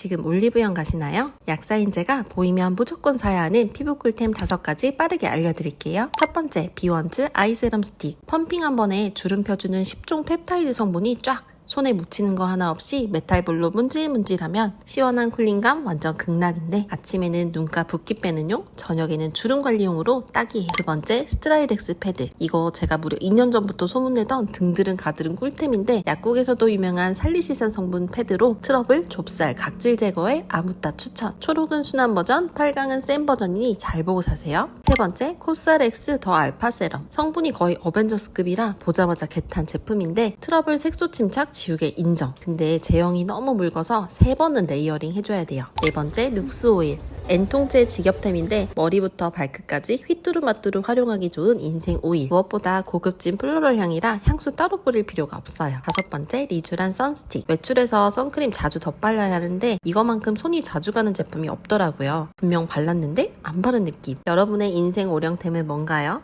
지금 올리브영 가시나요? 약사인제가 보이면 무조건 사야 하는 피부 꿀템 5가지 빠르게 알려드릴게요. 첫 번째, 비원츠 아이세럼 스틱. 펌핑 한 번에 주름 펴주는 10종 펩타이드 성분이 쫙 손에 묻히는 거 하나 없이 메탈볼로 문질문질하면 시원한 쿨링감 완전 극락인데 아침에는 눈가 붓기 빼는 용, 저녁에는 주름 관리용으로 딱이에요. 두 번째 스트라이덱스 패드. 이거 제가 무려 2년 전부터 소문내던 등드름 가드름 꿀템인데 약국에서도 유명한 살리시산 성분 패드로 트러블, 좁쌀, 각질 제거에 아무따 추천. 초록은 순한 버전, 팔강은 센 버전이니 잘 보고 사세요. 세 번째 코스알엑스 더 알파 세럼. 성분이 거의 어벤져스급이라 보자마자 개탄 제품인데 트러블 색소 침착 지우개 인정. 근데 제형이 너무 묽어서 세 번은 레이어링 해줘야 돼요. 네 번째 눅스 오일. N통째 직업템인데 머리부터 발끝까지 휘뚜루마뚜루 활용하기 좋은 인생 오일. 무엇보다 고급진 플로럴 향이라 향수 따로 뿌릴 필요가 없어요. 다섯 번째 리쥬란 선스틱. 외출해서 선크림 자주 덧발라야 하는데 이거만큼 손이 자주 가는 제품이 없더라고요. 분명 발랐는데 안 바른 느낌. 여러분의 인생 오령템은 뭔가요?